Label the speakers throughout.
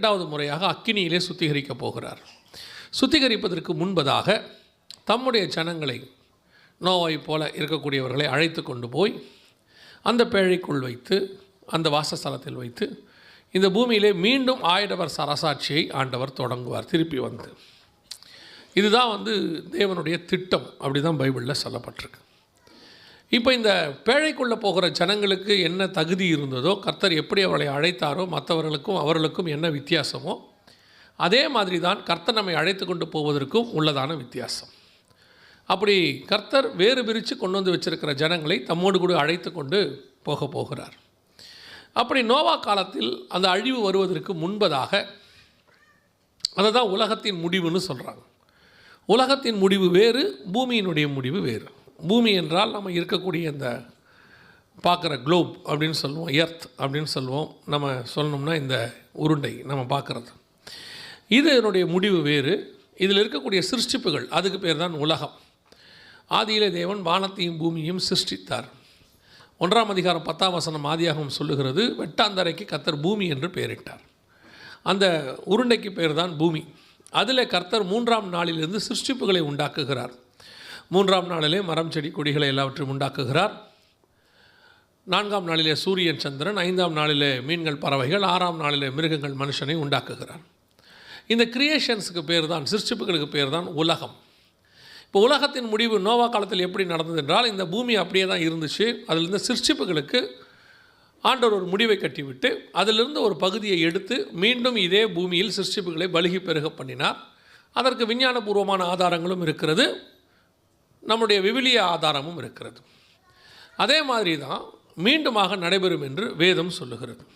Speaker 1: இரண்டாவது முறையாக அக்கினியிலே சுத்திகரிக்கப் போகிறார். சுத்திகரிப்பதற்கு முன்பதாக தம்முடைய ஜனங்களை நோவை போல இருக்கக்கூடியவர்களை அழைத்து கொண்டு போய் அந்த பேழைக்குள் வைத்து அந்த வாசஸ்தலத்தில் வைத்து இந்த பூமியிலே மீண்டும் ஆயிரவர் சரசாட்சியை ஆண்டவர் தொடங்குவார் திருப்பி வந்து. இதுதான் வந்து தேவனுடைய திட்டம் அப்படி தான் பைபிளில் சொல்லப்பட்டிருக்கு. இப்போ இந்த பேழைக்குள்ளே போகிற ஜனங்களுக்கு என்ன தகுதி இருந்ததோ கர்த்தர் எப்படி அவளை அழைத்தாரோ மற்றவர்களுக்கும் அவர்களுக்கும் என்ன வித்தியாசமோ அதே மாதிரி தான் கர்த்தர் நம்மை அழைத்து கொண்டு போவதற்கும் உள்ளதான வித்தியாசம். அப்படி கர்த்தர் வேறு பிரித்து கொண்டு வந்து வச்சிருக்கிற ஜனங்களை தம்மோடு கூட அழைத்து கொண்டு போக போகிறார். அப்படி நோவா காலத்தில் அந்த அழிவு வருவதற்கு முன்பதாக அதை தான் உலகத்தின் முடிவுன்னு சொல்கிறாங்க உலகத்தின் முடிவு வேறு பூமியினுடைய முடிவு வேறு. பூமி என்றால் நம்ம இருக்கக்கூடிய இந்த பார்க்குற குளோப் அப்படின்னு சொல்லுவோம் எர்த் அப்படின்னு சொல்லுவோம். நம்ம சொல்லணும்னா இந்த உருண்டை நம்ம பார்க்குறது. இது என்னுடைய முடிவு வேறு. இதில் இருக்கக்கூடிய சிருஷ்டிப்புகள் அதுக்கு பேர் தான் உலகம். ஆதியிலே தேவன் வானத்தையும் பூமியையும் சிருஷ்டித்தார். ஒன்றாம் அதிகாரம் பத்தாம் வசனம் ஆதியாகம் சொல்லுகிறது வெட்டாந்தரைக்கு கத்தர் பூமி என்று பெயரிட்டார். அந்த உருண்டைக்கு பேர் தான் பூமி. அதில் கர்த்தர் மூன்றாம் நாளிலிருந்து சிருஷ்டிப்புகளை உண்டாக்குகிறார். மூன்றாம் நாளிலே மரம் செடி கொடிகளை எல்லாவற்றையும் உண்டாக்குகிறார். நான்காம் நாளிலே சூரியன் சந்திரன் ஐந்தாம் நாளிலே மீன்கள் பறவைகள் ஆறாம் நாளிலே மிருகங்கள் மனுஷனை உண்டாக்குகிறார். இந்த கிரியேஷன்ஸுக்கு பேர் தான் சிருஷ்டிப்புகளுக்கு பேர் தான் உலகம். இப்போ உலகத்தின் முடிவு நோவா காலத்தில் எப்படி நடந்தது என்றால் இந்த பூமி அப்படியே தான் இருந்துச்சு. அதில் சிருஷ்டிப்புகளுக்கு ஆண்டவர் ஒரு முடிவை கட்டிவிட்டு அதிலிருந்து ஒரு பகுதியை எடுத்து மீண்டும் இதே பூமியில் சிருஷ்டிப்புகளை பலுகி பெருக பண்ணினார். அதற்கு விஞ்ஞானபூர்வமான ஆதாரங்களும் இருக்கிறது. நம்முடைய விவிலிய ஆதாரமும் இருக்கிறது. அதே மாதிரி தான் மீண்டுமாக நடைபெறும் என்று வேதம் சொல்லுகிறது.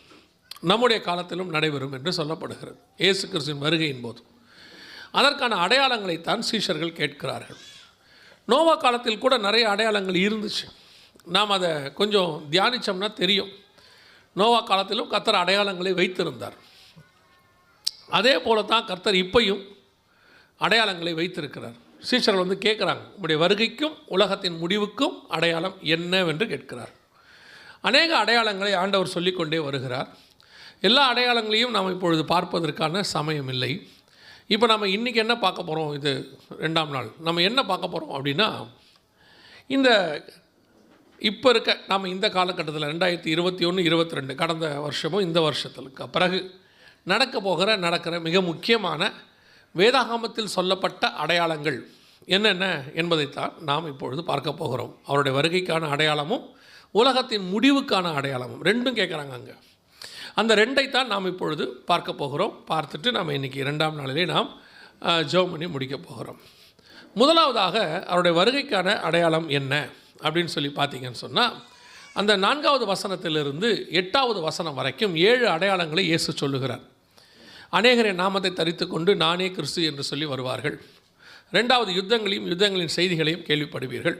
Speaker 1: நம்முடைய காலத்திலும் நடைபெறும் என்று சொல்லப்படுகிறது. இயேசு கிறிஸ்துவின் வருகையின் போது. அதற்கான அடையாளங்களைத்தான் சீஷர்கள் கேட்கிறார்கள். நோவா காலத்தில் கூட நிறைய அடையாளங்கள் இருந்துச்சு. நாம் அதை கொஞ்சம் தியானித்தோம்னா தெரியும். நோவா காலத்திலும் கர்த்தர் அடையாளங்களை வைத்திருந்தார். அதே போல தான் கர்த்தர் இப்பையும் அடையாளங்களை வைத்திருக்கிறார். சீஷர்கள் வந்து கேட்குறாங்க உங்களுடைய வருகைக்கும் உலகத்தின் முடிவுக்கும் அடையாளம் என்னவென்று கேட்கிறார். அநேக அடையாளங்களை ஆண்டவர் சொல்லிக்கொண்டே வருகிறார். எல்லா அடையாளங்களையும் நாம் இப்பொழுது பார்ப்பதற்கான சமயம் இல்லை. இப்போ நம்ம இன்றைக்கி என்ன பார்க்க போகிறோம் இது ரெண்டாம் நாள். நம்ம என்ன பார்க்க போகிறோம் அப்படின்னா இந்த இப்போ இருக்க நம்ம இந்த காலகட்டத்தில் ரெண்டாயிரத்தி இருபத்தி ஒன்று இருபத்தி ரெண்டு கடந்த வருஷமும் இந்த வருஷத்துக்கு பிறகு நடக்க போகிற நடக்கிற மிக முக்கியமான வேதாகமத்தில் சொல்லப்பட்ட அடையாளங்கள் என்னென்ன என்பதைத்தான் நாம் இப்பொழுது பார்க்க போகிறோம். அவருடைய வருகைக்கான அடையாளமும் உலகத்தின் முடிவுக்கான அடையாளமும் ரெண்டும் கேட்குறாங்க அங்கே. அந்த ரெண்டைத்தான் நாம் இப்பொழுது பார்க்க போகிறோம். பார்த்துட்டு நாம் இன்றைக்கி இரண்டாம் நாளிலே நாம் ஜெபம் பண்ணி முடிக்கப் போகிறோம். முதலாவதாக அவருடைய வருகைக்கான அடையாளம் என்ன அப்படின்னு சொல்லி பார்த்தீங்கன்னு சொன்னால் அந்த நான்காவது வசனத்திலிருந்து எட்டாவது வசனம் வரைக்கும் ஏழு அடையாளங்களை இயேசு சொல்லுகிறார். அநேகரின் நாமத்தை தரித்து கொண்டு நானே கிறிஸ்து என்று சொல்லி வருவார்கள். ரெண்டாவது யுத்தங்களையும் யுத்தங்களின் செய்திகளையும் கேள்விப்படுவீர்கள்.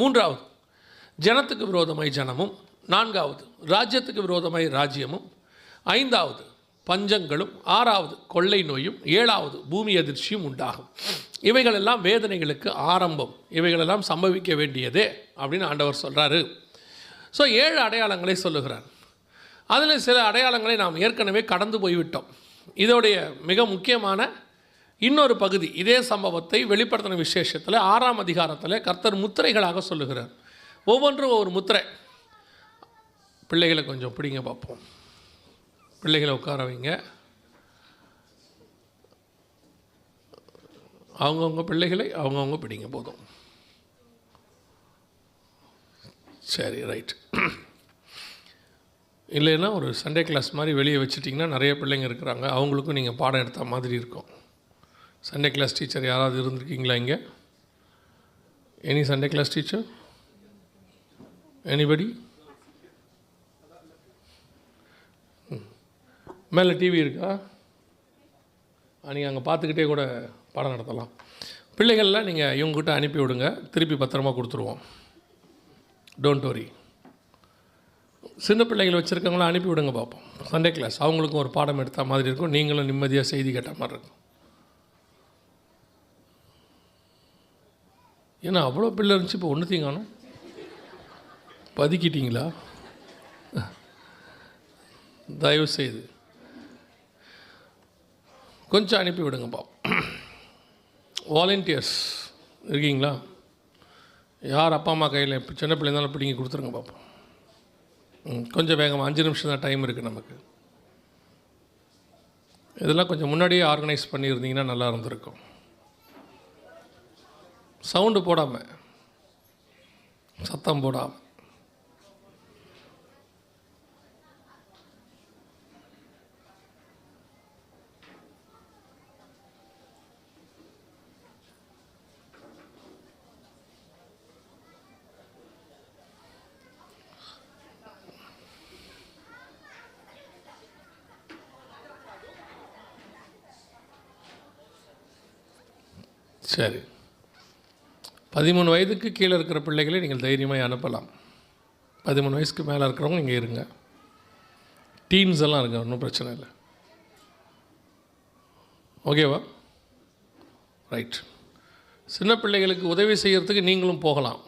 Speaker 1: மூன்றாவது ஜனத்துக்கு விரோதமாய் ஜனமும். நான்காவது ராஜ்யத்துக்கு விரோதமாய் ராஜ்யமும். ஐந்தாவது பஞ்சங்களும். ஆறாவது கொள்ளை நோயும். ஏழாவது பூமி அதிர்ச்சியும் உண்டாகும். இவைகளெல்லாம் வேதனைகளுக்கு ஆரம்பம். இவைகளெல்லாம் சம்பவிக்க வேண்டியதே அப்படின்னு ஆண்டவர் சொல்கிறாரு ஸோ ஏழு அடையாளங்களை சொல்லுகிறார். அதில் சில அடையாளங்களை நாம் ஏற்கனவே கடந்து போய்விட்டோம். இதோடைய மிக முக்கியமான இன்னொரு பகுதி இதே சம்பவத்தை வெளிப்படுத்தின விசேஷத்தில் ஆறாம் அதிகாரத்தில் கர்த்தர் முத்திரைகளாக சொல்லுகிறார். ஒவ்வொன்றும் ஒவ்வொரு முத்திரை. பிள்ளைகளை கொஞ்சம் பிடிங்க பார்ப்போம். பிள்ளைகளை உட்கார வைங்க. அவங்கவுங்க பிள்ளைகளை அவங்கவுங்க பிடிங்க போதும். சரி ரைட் இல்லைன்னா ஒரு சண்டே கிளாஸ் மாதிரி வெளியே வச்சுட்டிங்கன்னா நிறைய பிள்ளைங்க இருக்கிறாங்க. அவங்களுக்கும் நீங்கள் பாடம் எடுத்த மாதிரி இருக்கும். சண்டே கிளாஸ் டீச்சர் யாராவது இருந்திருக்கீங்களா இங்கே? Any Sunday class teacher anybody மேலே டிவி இருக்கா? நீங்கள் அங்கே பார்த்துக்கிட்டே கூட பாடம் நடத்தலாம். பிள்ளைகள்லாம் நீங்கள் இவங்ககிட்ட அனுப்பி விடுங்க. திருப்பி பத்திரமா கொடுத்துருவோம். டோன்ட் வரி சின்ன பிள்ளைகள் வச்சுருக்கவங்களாம் அனுப்பி விடுங்க பார்ப்போம். சண்டே கிளாஸ் அவங்களுக்கும் ஒரு பாடம் எடுத்த மாதிரி இருக்கும். நீங்களும் நிம்மதியாக செய்தி கேட்ட மாதிரி இருக்கும். ஏன்னா அவ்வளோ பிள்ளை இருந்துச்சு. இப்போ ஒன்றுத்தையும் காணும். பதுக்கிட்டீங்களா? தயவு செய்து கொஞ்சம் அனுப்பி விடுங்க வாலண்டியர்ஸ் இருக்கீங்களா? யார் அப்பா அம்மா கையில் இப்போ சின்ன பிள்ளை இருந்தாலும் பிடிங்கி கொடுத்துருங்க பார்ப்போம். கொஞ்சம் வேகமாக அஞ்சு நிமிஷம் தான் டைம் இருக்குது நமக்கு. இதெல்லாம் கொஞ்சம் முன்னாடியே ஆர்கனைஸ் பண்ணியிருந்தீங்கன்னா நல்லா இருந்திருக்கும். சவுண்டு போடாமல் சத்தம் போடாமல் சரி. பதிமூணு வயதுக்கு கீழே இருக்கிற பிள்ளைகளை நீங்கள் தைரியமாக அனுப்பலாம். பதிமூணு வயசுக்கு மேலே இருக்கிறவங்க இங்கே இருங்க. டீன்ஸ் எல்லாம் இருங்க ஒன்றும் பிரச்சனை இல்லை. ஓகேவா ரைட் சின்ன பிள்ளைகளுக்கு உதவி செய்கிறதுக்கு நீங்களும் போகலாம்.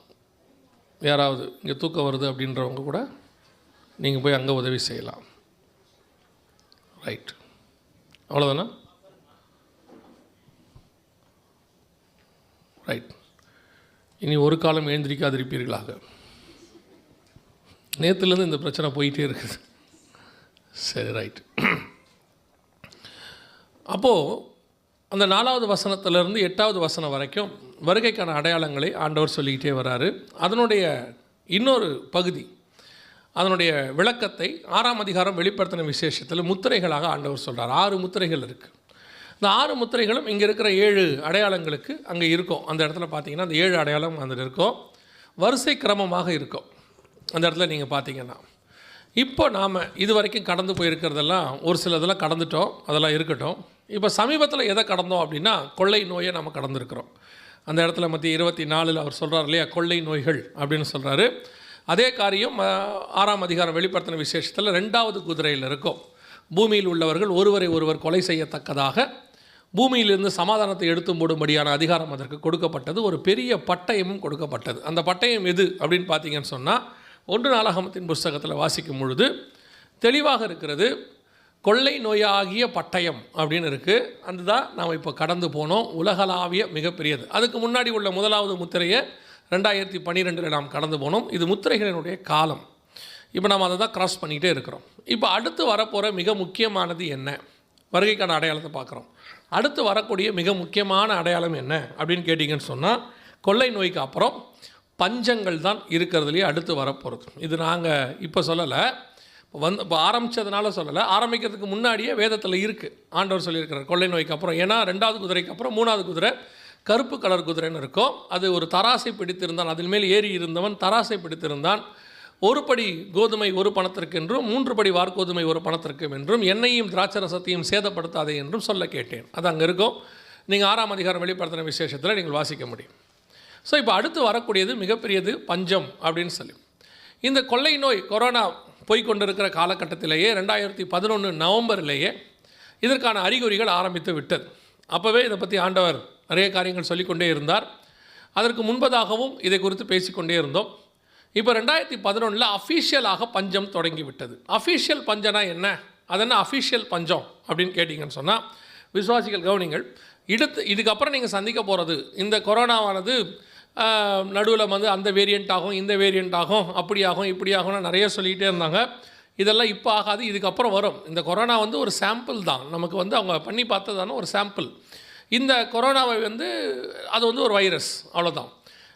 Speaker 1: யாராவது இங்கே தூக்கம் வருது அப்படின்றவங்க கூட நீங்கள் போய் அங்கே உதவி செய்யலாம். ரைட் அவ்வளோதானா ரைட் இனி ஒரு காலம் எழுந்திரிக்காதிருப்பீர்களாக. நேற்றுலேருந்து இந்த பிரச்சனை போயிட்டே இருக்குது. சரி ரைட் அப்போது அந்த நாலாவது வசனத்திலேருந்து எட்டாவது வசனம் வரைக்கும் வருகைக்கான அடையாளங்களை ஆண்டவர் சொல்லிக்கிட்டே வராரு. அதனுடைய இன்னொரு பகுதி அதனுடைய விளக்கத்தை ஆறாம் அதிகாரம் வெளிப்படுத்தின விசேஷத்தில் முத்திரைகளாக ஆண்டவர் சொல்கிறார் ஆறு முத்திரைகள் இருக்குது இந்த ஆறு முத்திரைகளும் இங்கே இருக்கிற ஏழு அடையாளங்களுக்கு அங்கே இருக்கும். அந்த இடத்துல பார்த்தீங்கன்னா அந்த ஏழு அடையாளம் அதில் இருக்கும். வரிசை கிரமமாக இருக்கும். அந்த இடத்துல நீங்கள் பார்த்தீங்கன்னா இப்போ நாம் இது வரைக்கும் கடந்து போயிருக்கிறதெல்லாம் ஒரு சிலதெல்லாம் கடந்துட்டோம். அதெல்லாம் இருக்கட்டும். இப்போ சமீபத்தில் எதை கடந்தோம் அப்படின்னா கொள்ளை நோயை நம்ம கடந்திருக்கிறோம். அந்த இடத்துல மத்திய இருபத்தி நாலில் அவர் சொல்கிறார் இல்லையா? கொள்ளை நோய்கள் அப்படின்னு சொல்கிறாரு அதே காரியம் ஆறாம் அதிகாரம் வெளிப்படுத்தின விசேஷத்தில் ரெண்டாவது குதிரையில் இருக்கும். பூமியில் உள்ளவர்கள் ஒருவரை ஒருவர் கொலை செய்யத்தக்கதாக பூமியிலிருந்து சமாதானத்தை எடுத்து போடும்படியான அதிகாரம் அதற்கு கொடுக்கப்பட்டது. ஒரு பெரிய பட்டயமும் கொடுக்கப்பட்டது. அந்த பட்டயம் எது அப்படின்னு பார்த்தீங்கன்னு சொன்னால் ஒன்று நாளாகமத்தின் புஸ்தகத்தில் வாசிக்கும் பொழுது தெளிவாக இருக்கிறது கொள்ளை நோயாகிய பட்டயம் அப்படின்னு இருக்குது அதுதான் நாம் இப்போ கடந்து போனோம். உலகளாவிய மிகப்பெரியது. அதுக்கு முன்னாடி உள்ள முதலாவது முத்திரையை ரெண்டாயிரத்தி பன்னிரெண்டில் நாம் கடந்து போனோம். இது முத்திரைகளினுடைய காலம். இப்போ நம்ம அதை தான் கிராஸ் பண்ணிக்கிட்டே இருக்கிறோம். இப்போ அடுத்து வரப்போகிற மிக முக்கியமானது என்ன? வருகைக்கான அடையாளத்தை பார்க்குறோம். அடுத்து வரக்கூடிய மிக முக்கியமான அடையாளம் என்ன அப்படின்னு கேட்டிங்கன்னு சொன்னால் கொள்ளை நோய்க்கு அப்புறம் பஞ்சங்கள் தான் இருக்கிறதுலையே அடுத்து வரப்போகிறது. இது நாங்கள் இப்போ சொல்லலை. இப்போ வந்து இப்போ ஆரம்பித்ததுனால சொல்லலை. ஆரம்பிக்கிறதுக்கு முன்னாடியே வேதத்தில் இருக்குது ஆண்டவர் சொல்லியிருக்கிறார் கொள்ளை நோய்க்கு அப்புறம் ஏன்னா ரெண்டாவது குதிரைக்கு அப்புறம் மூணாவது குதிரை கருப்பு கலர் குதிரைன்னு இருக்கும். அது ஒரு தராசை பிடித்திருந்தான் அதில் மேல் ஏறி இருந்தவன் தராசை பிடித்திருந்தான். ஒரு படி கோதுமை ஒரு பணத்திற்கு என்றும் மூன்று படி வார்கோதுமை ஒரு பணத்திற்கும் என்றும் எண்ணெயும் திராட்சரசத்தையும் சேதப்படுத்தாதே என்றும் சொல்ல கேட்டேன். அது அங்கே இருக்கும். நீங்கள் ஆறாம் அதிகாரம் வெளிப்படுத்தின விசேஷத்தில் நீங்கள் வாசிக்க முடியும். ஸோ இப்போ அடுத்து வரக்கூடியது மிகப்பெரியது பஞ்சம் அப்படின்னு சொல்லி. இந்த கொள்ளை நோய் கொரோனா போய்கொண்டிருக்கிற காலகட்டத்திலேயே ரெண்டாயிரத்தி பதினொன்று நவம்பர்லேயே இதற்கான அறிகுறிகள் ஆரம்பித்து விட்டது. அப்போவே இதை பற்றி ஆண்டவர் நிறைய காரியங்கள் சொல்லிக்கொண்டே இருந்தார். அதற்கு முன்பதாகவும் இதை குறித்து பேசிக்கொண்டே இருந்தோம். இப்போ ரெண்டாயிரத்தி பதினொன்றில் அஃபீஷியலாக பஞ்சம் தொடங்கி விட்டது அஃபீஷியல் பஞ்சம்னா என்ன? அது என்ன அஃபீஷியல் பஞ்சம் அப்படின்னு கேட்டிங்கன்னு சொன்னால் விசுவாசிகள் கவனிங்கள் இடுத்து இதுக்கப்புறம் நீங்கள் சந்திக்க போகிறது இந்த கொரோனாவானது நடுவில் வந்து அந்த வேரியண்ட் ஆகும் இந்த வேரியண்ட் ஆகும் அப்படி ஆகும் இப்படி ஆகும்னு நிறைய சொல்லிக்கிட்டே இருந்தாங்க. இதெல்லாம் இப்போ ஆகாது இதுக்கப்புறம் வரும். இந்த கொரோனா வந்து ஒரு சாம்பிள் தான். நமக்கு வந்து அவங்க பண்ணி பார்த்ததான ஒரு சாம்பிள் இந்த கொரோனாவை வந்து அது வந்து ஒரு வைரஸ் அவ்வளோதான்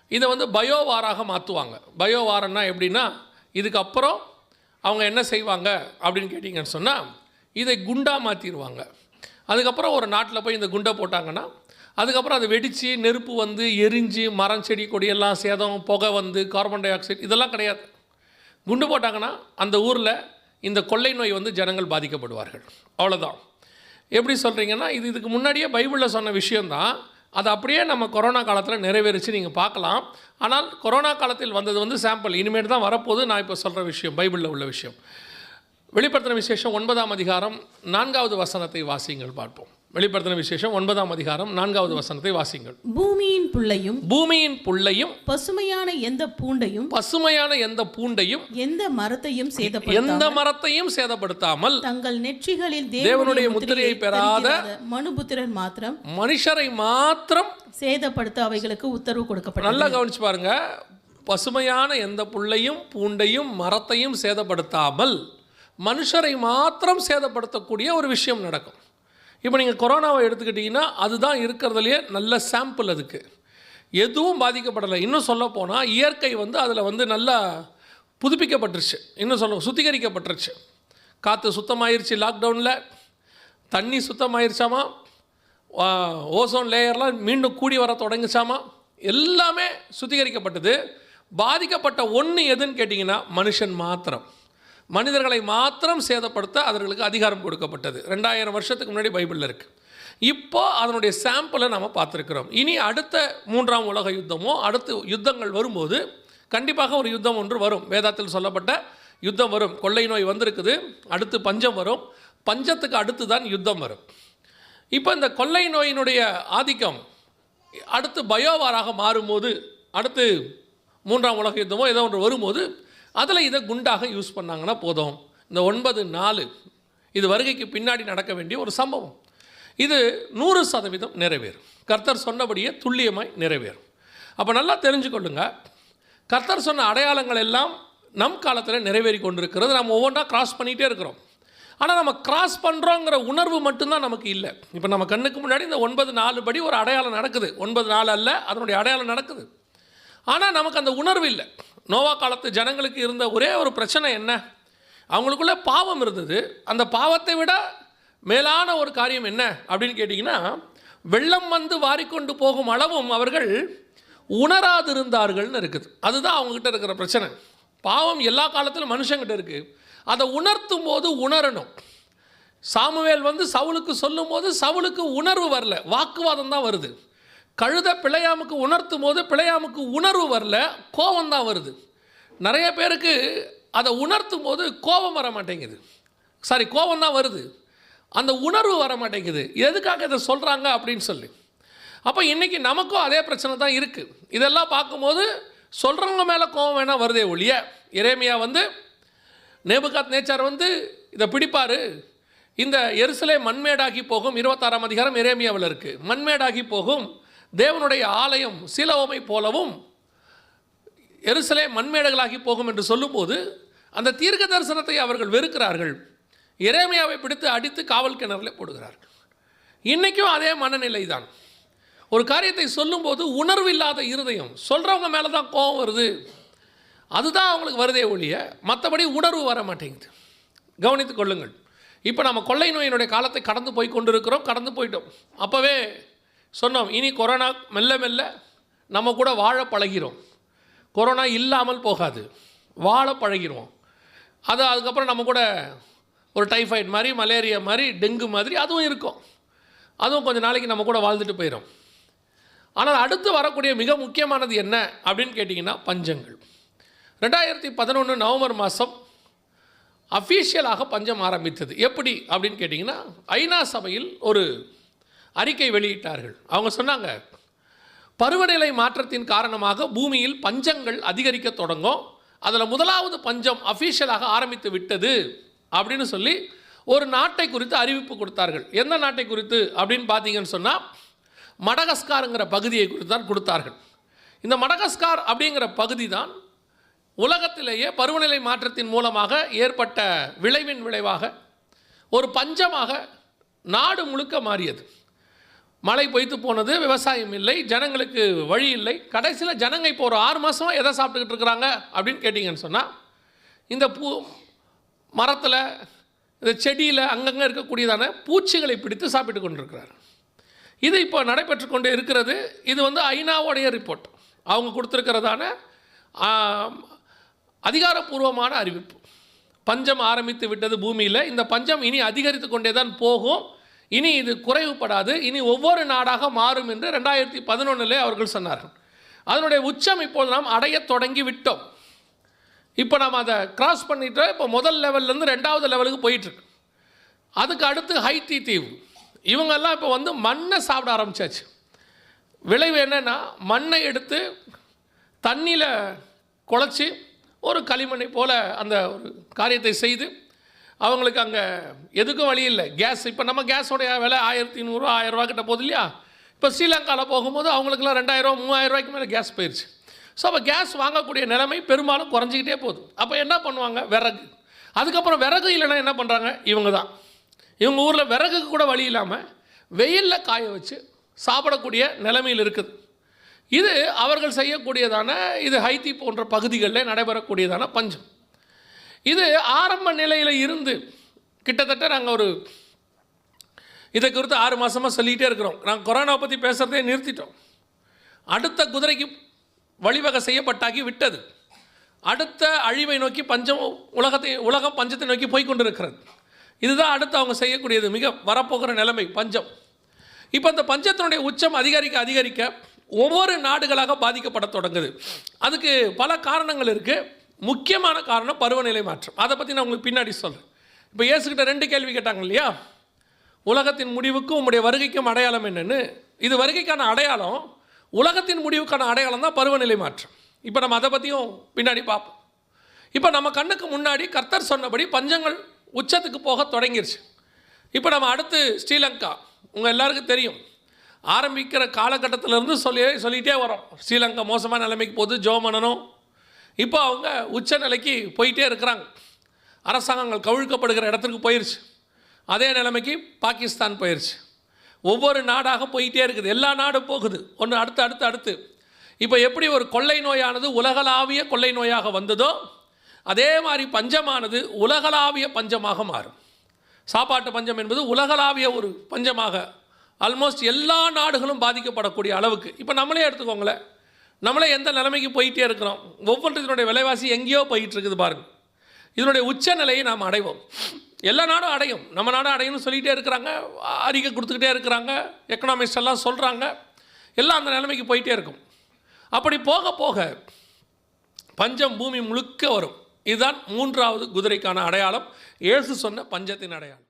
Speaker 1: இதை வந்து பயோவாராக மாற்றுவாங்க பயோவாரன்னா எப்படின்னா இதுக்கப்புறம் அவங்க என்ன செய்வாங்க அப்படின்னு கேட்டிங்கன்னு சொன்னால் இதை குண்டாக மாற்றிடுவாங்க அதுக்கப்புறம் ஒரு நாட்டில் போய் இந்த குண்டை போட்டாங்கன்னா அதுக்கப்புறம் அதை வெடித்து நெருப்பு வந்து எரிஞ்சு மரம் செடி கொடியெல்லாம் சேதம் புகை வந்து கார்பன் டை ஆக்சைடு இதெல்லாம் கிடையாது. குண்டு போட்டாங்கன்னா அந்த ஊரில் இந்த கொள்ளை நோய் வந்து ஜனங்கள் பாதிக்கப்படுவார்கள். அவ்வளோதான் எப்படி சொல்கிறீங்கன்னா இது இதுக்கு முன்னாடியே பைபிளில் சொன்ன விஷயந்தான் அது அப்படியே நம்ம கொரோனா காலத்தில் நிறைவேறிச்சு நீங்கள் பார்க்கலாம். ஆனால் கொரோனா காலத்தில் வந்தது வந்து சாம்பிள் இனிமேல் தான் வரப்போகுது. நான் இப்போ சொல்கிற விஷயம் பைபிளில் உள்ள விஷயம். வெளிப்படுத்தின விசேஷம் ஒன்பதாம் அதிகாரம் நான்காவது வசனத்தை வாசியுங்கள் பார்ப்போம். வெளிப்படுத்தின விசேஷம் ஒன்பதாம் அதிகாரம் நான்காவது வசனத்தை வாசிங்கள்.
Speaker 2: பூமியின் புல்லையும்
Speaker 1: பூமியின் புல்லையும்
Speaker 2: பசுமையான எந்த பூண்டையும்
Speaker 1: பசுமையான எந்த பூண்டையும்
Speaker 2: எந்த மரத்தையும்
Speaker 1: எந்த மரத்தையும் சேதப்படுத்தாமல்
Speaker 2: தங்கள் நெற்றிகளில்
Speaker 1: தேவனுடைய முத்திரையை பெறாத
Speaker 2: மனுபுத்திரன் மாத்திரம்
Speaker 1: மனுஷரை மாத்திரம்
Speaker 2: சேதப்படுத்த அவைகளுக்கு உத்தரவு கொடுக்கப்பட்டது.
Speaker 1: நல்லா கவனிச்சு பாருங்க. பசுமையான எந்த புல்லையும் பூண்டையும் மரத்தையும் சேதப்படுத்தாமல் மனுஷரை மாத்திரம் சேதப்படுத்தக்கூடிய ஒரு விஷயம் நடக்கும். இப்போ நீங்கள் கொரோனாவை எடுத்துக்கிட்டிங்கன்னா அதுதான் இருக்கிறதுலையே நல்ல சாம்பிள் அதுக்கு. எதுவும் பாதிக்கப்படலை. இன்னும் சொல்ல போனால் இயற்கை வந்து அதில் வந்து நல்லா புதுப்பிக்கப்பட்டுருச்சு. இன்னும் சொல்ல சுத்திகரிக்கப்பட்டுருச்சு. காற்று சுத்தமாயிருச்சு லாக்டவுனில் தண்ணி சுத்தமாயிருச்சாமா? ஓசோன் லேயர்லாம் மீண்டும் கூடி வர தொடங்குச்சாமா? எல்லாமே சுத்திகரிக்கப்பட்டது. பாதிக்கப்பட்ட ஒன்று எதுன்னு கேட்டிங்கன்னா மனுஷன் மாத்திரம். மனிதர்களை மாத்திரம் சேதப்படுத்த அவர்களுக்கு அதிகாரம் கொடுக்கப்பட்டது. ரெண்டாயிரம் வருஷத்துக்கு முன்னாடி பைபிளில் இருக்குது இப்போ அதனுடைய சாம்பிளை நம்ம பார்த்துருக்குறோம். இனி அடுத்த மூன்றாம் உலக யுத்தமோ அடுத்து யுத்தங்கள் வரும்போது கண்டிப்பாக ஒரு யுத்தம் ஒன்று வரும். வேதாத்தில் சொல்லப்பட்ட யுத்தம் வரும். கொள்ளை நோய் வந்திருக்குது. அடுத்து பஞ்சம் வரும். பஞ்சத்துக்கு அடுத்து தான் யுத்தம் வரும். இப்போ இந்த கொள்ளை நோயினுடைய ஆதிக்கம் அடுத்து பயோவாராக மாறும்போது அடுத்து மூன்றாம் உலக யுத்தமோ ஏதோ ஒன்று வரும்போது அதில் இதை குண்டாக யூஸ் பண்ணாங்கன்னா போதும். இந்த ஒன்பது நாலு இது வருகைக்கு பின்னாடி நடக்க வேண்டிய ஒரு சம்பவம். இது நூறு சதவீதம் நிறைவேறும். கர்த்தர் சொன்னபடியே துல்லியமாய் நிறைவேறும். அப்போ நல்லா தெரிஞ்சுக்கொள்ளுங்க. கர்த்தர் சொன்ன அடையாளங்கள் எல்லாம் நம் காலத்தில் நிறைவேறி கொண்டிருக்கிறது. நம்ம ஒவ்வொன்றா கிராஸ் பண்ணிகிட்டே இருக்கிறோம். ஆனால் நம்ம கிராஸ் பண்ணுறோங்கிற உணர்வு மட்டும்தான் நமக்கு இல்லை. இப்போ நம்ம கண்ணுக்கு முன்னாடி இந்த ஒன்பது நாலு படி ஒரு அடையாளம் நடக்குது. ஒன்பது நாள் அல்ல அதனுடைய அடையாளம் நடக்குது. ஆனால் நமக்கு அந்த உணர்வு இல்லை. நோவா காலத்து ஜனங்களுக்கு இருந்த ஒரே ஒரு பிரச்சனை என்ன? அவங்களுக்குள்ளே பாவம் இருந்தது. அந்த பாவத்தை விட மேலான ஒரு காரியம் என்ன அப்படின்னு கேட்டிங்கன்னா வெள்ளம் வந்து வாரிக்கொண்டு போகும் அளவும் அவர்கள் உணராதிருந்தார்கள்னு இருக்குது. அதுதான் அவங்ககிட்ட இருக்கிற பிரச்சனை. பாவம் எல்லா காலத்திலும் மனுஷங்கிட்ட இருக்குது அதை உணர்த்தும் போது உணரணும். சாமுவேல் வந்து சவுலுக்கு சொல்லும்போது சவுலுக்கு உணர்வு வரல. வாக்குவாதம் தான் வருது. கழுத பிழையாமுக்கு உணர்த்தும் போது பிழையாமுக்கு உணர்வு வரல கோபம் தான் வருது. நிறைய பேருக்கு அதை உணர்த்தும் போது கோபம் வர மாட்டேங்குது. சாரி கோபம் தான் வருது. அந்த உணர்வு வர மாட்டேங்குது. எதுக்காக இதை சொல்கிறாங்க அப்படின்னு சொல்லி. அப்போ இன்றைக்கி நமக்கும் அதே பிரச்சனை தான் இருக்குது இதெல்லாம் பார்க்கும்போது சொல்கிறவங்க மேலே கோபம் வேணால் வருதே ஒழிய இறைமையா வந்து நேபுகாத் நேச்சார் வந்து இதை பிடிப்பார். இந்த எருசலே மண்மேடாகி போகும் இருபத்தாறாம் அதிகாரம் இறைமையாவில் இருக்குது மண்மேடாகி போகும். தேவனுடைய ஆலயம் சிலோமை போலவும் எருசலே மண்மேடுகளாகி போகும் என்று சொல்லும்போது அந்த தீர்க்க தரிசனத்தை அவர்கள் வெறுக்கிறார்கள். இறைமையாவை பிடித்து அடித்து காவல் கிணறுல போடுகிறார்கள். இன்றைக்கும் அதே மனநிலை தான் ஒரு காரியத்தை சொல்லும்போது உணர்வு இல்லாத இருதயம் சொல்கிறவங்க மேலே தான் கோபம் வருது. அதுதான் அவங்களுக்கு வருதே ஒழிய மற்றபடி உணர்வு வர மாட்டேங்குது. கவனித்துக் கொள்ளுங்கள். இப்போ நம்ம கொள்ளை நோயினுடைய காலத்தை கடந்து போய் கொண்டிருக்கிறோம் கடந்து போயிட்டோம். அப்போவே சொன்னோம் இனி கொரோனா மெல்ல மெல்ல நம்ம கூட வாழ பழகிறோம். கொரோனா இல்லாமல் போகாது. வாழ பழகிடுவோம் அது அதுக்கப்புறம் நம்ம கூட ஒரு டைஃபாய்டு மாதிரி மலேரியா மாதிரி டெங்கு மாதிரி அதுவும் இருக்கும். அதுவும் கொஞ்சம் நாளைக்கு நம்ம கூட வாழ்ந்துட்டு போயிடும் ஆனால் அடுத்து வரக்கூடிய மிக முக்கியமானது என்ன? அப்படின்னு கேட்டிங்கன்னா பஞ்சங்கள். ரெண்டாயிரத்தி பதினொன்று நவம்பர் மாதம் அஃபீஷியலாக பஞ்சம் ஆரம்பித்தது. எப்படி? அப்படின்னு கேட்டிங்கன்னா ஐநா சபையில் ஒரு அறிக்கை வெளியிட்டார்கள். அவங்க சொன்னாங்க பருவநிலை மாற்றத்தின் காரணமாக பூமியில் பஞ்சங்கள் அதிகரிக்க தொடங்கும். அதில் முதலாவது பஞ்சம் அஃபீஷியலாக ஆரம்பித்து விட்டது அப்படின்னு சொல்லி ஒரு நாட்டை குறித்து அறிவிப்பு கொடுத்தார்கள். எந்த நாட்டை குறித்து அப்படின்னு பார்த்தீங்கன்னு சொன்னால் மடகஸ்காருங்கிற பகுதியை குறித்து தான் கொடுத்தார்கள். இந்த மடகஸ்கார் அப்படிங்கிற பகுதி தான் உலகத்திலேயே பருவநிலை மாற்றத்தின் மூலமாக ஏற்பட்ட விளைவின் விளைவாக ஒரு பஞ்சமாக நாடு முழுக்க மாறியது. மழை பொய்த்து போனது விவசாயம் இல்லை ஜனங்களுக்கு வழி இல்லை. கடைசியில் ஜனங்க இப்போ ஒரு ஆறு மாதமாக எதை சாப்பிட்டுக்கிட்டு இருக்கிறாங்க அப்படின்னு கேட்டிங்கன்னு சொன்னால் இந்த பூ மரத்தில் இந்த செடியில் அங்கங்கே இருக்கக்கூடியதான பூச்சிகளை பிடித்து சாப்பிட்டு கொண்டிருக்கிறார். இது இப்போ நடைபெற்று கொண்டு இருக்கிறது. இது வந்து ஐநாவுடைய ரிப்போர்ட். அவங்க கொடுத்துருக்கிறதான அதிகாரப்பூர்வமான அறிவிப்பு. பஞ்சம் ஆரம்பித்து விட்டது பூமியில். இந்த பஞ்சம் இனி அதிகரித்து கொண்டே தான் போகும். இனி இது குறைவுபடாது. இனி ஒவ்வொரு நாடாக மாறும் என்று ரெண்டாயிரத்தி பதினொன்றிலே அவர்கள் சொன்னார்கள். அதனுடைய உச்சம் இப்போது நாம் அடையத் தொடங்கி விட்டோம் இப்போ நாம் அதை கிராஸ் பண்ணிட்டோம். இப்போ முதல் லெவல்லேருந்து ரெண்டாவது லெவலுக்கு போயிட்டுருக்கு. அதுக்கு அடுத்து ஹைத்தி தீவு. இவங்கெல்லாம் இப்போ வந்து மண்ணை சாப்பிட ஆரம்பிச்சாச்சு. விளைவு என்னென்னா மண்ணை எடுத்து தண்ணியில் குழச்சி ஒரு களிமண்ணை போல் அந்த ஒரு காரியத்தை செய்து அவங்களுக்கு அங்கே எதுக்கும் வழி இல்லை. கேஸ் இப்போ நம்ம கேஸோடைய விலை ஆயிரத்தி நூறுரூவா ஆயிரரூவா கிட்ட போகுது இல்லையா? இப்போ ஸ்ரீலங்காவில் போகும்போது அவங்களுக்குலாம் ரெண்டாயிரம் மூவாயிரம் ரூபாய்க்கு மேலே கேஸ் போயிடுச்சு ஸோ அப்போ கேஸ் வாங்கக்கூடிய நிலைமை பெரும்பாலும் குறைஞ்சிக்கிட்டே போகுது. அப்போ என்ன பண்ணுவாங்க? விறகு. அதுக்கப்புறம் விறகு இல்லைன்னா என்ன பண்ணுறாங்க இவங்க தான். இவங்க ஊரில் விறகுக்கு கூட வழி இல்லாமல் வெயிலில் காய வச்சு சாப்பிடக்கூடிய நிலைமையில் இருக்குது. இது அவர்கள் செய்யக்கூடியதான இது ஹைத்தி போன்ற பகுதிகளில் நடைபெறக்கூடியதான பஞ்சம். இது ஆரம்ப நிலையில் இருந்து கிட்டத்தட்ட நாங்கள் ஒரு இதை குறித்து ஆறு மாதமாக சொல்லிக்கிட்டே இருக்கிறோம். நாங்கள் கொரோனாவை பற்றி பேசுகிறதே நிறுத்திட்டோம். அடுத்த குதிரைக்கு வழிவகை செய்யப்பட்டாக்கி விட்டது. அடுத்த அழிவை நோக்கி பஞ்சம் உலகத்தை உலகம் பஞ்சத்தை நோக்கி போய் கொண்டிருக்கிறது இதுதான் அடுத்து அவங்க செய்யக்கூடியது மிக வரப்போகிற நிலைமை பஞ்சம். இப்போ இந்த பஞ்சத்தினுடைய உச்சம் அதிகரிக்க அதிகரிக்க ஒவ்வொரு நாடுகளாக பாதிக்கப்பட தொடங்குது. அதுக்கு பல காரணங்கள் இருக்குது முக்கியமான காரணம் பருவநிலை மாற்றம். அதை பற்றி நான் உங்களுக்கு பின்னாடி சொல்கிறேன் இப்போ ஏசுக்கிட்ட ரெண்டு கேள்வி கேட்டாங்க இல்லையா? உலகத்தின் முடிவுக்கும் உங்களுடைய வருகைக்கும் அடையாளம் என்னென்னு? இது வருகைக்கான அடையாளம் உலகத்தின் முடிவுக்கான அடையாளம் தான் பருவநிலை மாற்றம். இப்போ நம்ம அதை பற்றியும் பின்னாடி பார்ப்போம். இப்போ நம்ம கண்ணுக்கு முன்னாடி கர்த்தர் சொன்னபடி பஞ்சங்கள் உச்சத்துக்கு போக தொடங்கிருச்சு. இப்போ நம்ம அடுத்து ஸ்ரீலங்கா. உங்கள் எல்லாருக்கும் தெரியும். ஆரம்பிக்கிற காலகட்டத்திலேருந்து சொல்லி சொல்லிகிட்டே வரோம். ஸ்ரீலங்கா மோசமான நிலைமைக்கு போகுது. ஜோ பண்ணணும் இப்போ அவங்க உச்ச நிலைக்கு போயிட்டே இருக்கிறாங்க. அரசாங்கங்கள் கவிழ்க்கப்படுகிற இடத்துக்கு போயிருச்சு. அதே நிலைமைக்கு பாகிஸ்தான் போயிருச்சு. ஒவ்வொரு நாடாக போயிட்டே இருக்குது. எல்லா நாடும் போகுது. ஒன்று அடுத்து அடுத்து அடுத்து. இப்போ எப்படி ஒரு கொள்ளை நோயானது உலகளாவிய கொள்ளை நோயாக வந்ததோ அதே மாதிரி பஞ்சமானது உலகளாவிய பஞ்சமாக மாறும். சாப்பாட்டு பஞ்சம் என்பது உலகளாவிய ஒரு பஞ்சமாக ஆல்மோஸ்ட் எல்லா நாடுகளும் பாதிக்கப்படக்கூடிய அளவுக்கு. இப்போ நம்மளே எடுத்துக்கோங்களேன். நம்மளே எந்த நிலைமைக்கு போயிட்டே இருக்கிறோம். ஒவ்வொன்றத்தினுடைய விலைவாசி எங்கேயோ போயிட்டு இருக்குது பாருங்க. இதனுடைய உச்ச நிலையை நாம் அடைவோம். எல்லா நாடும் அடையும். நம்ம நாடும் அடையும்னு சொல்லிகிட்டே இருக்கிறாங்க. அறிக்கை கொடுத்துக்கிட்டே இருக்கிறாங்க. எக்கனாமிஸ்ட் எல்லாம் சொல்கிறாங்க எல்லாம் அந்த நிலைமைக்கு போயிட்டே இருக்கும். அப்படி போக போக பஞ்சம் பூமி முழுக்க வரும். இதுதான் மூன்றாவது குதிரைக்கான அடையாளம். ஏசு சொன்ன பஞ்சத்தின் அடையாளம்.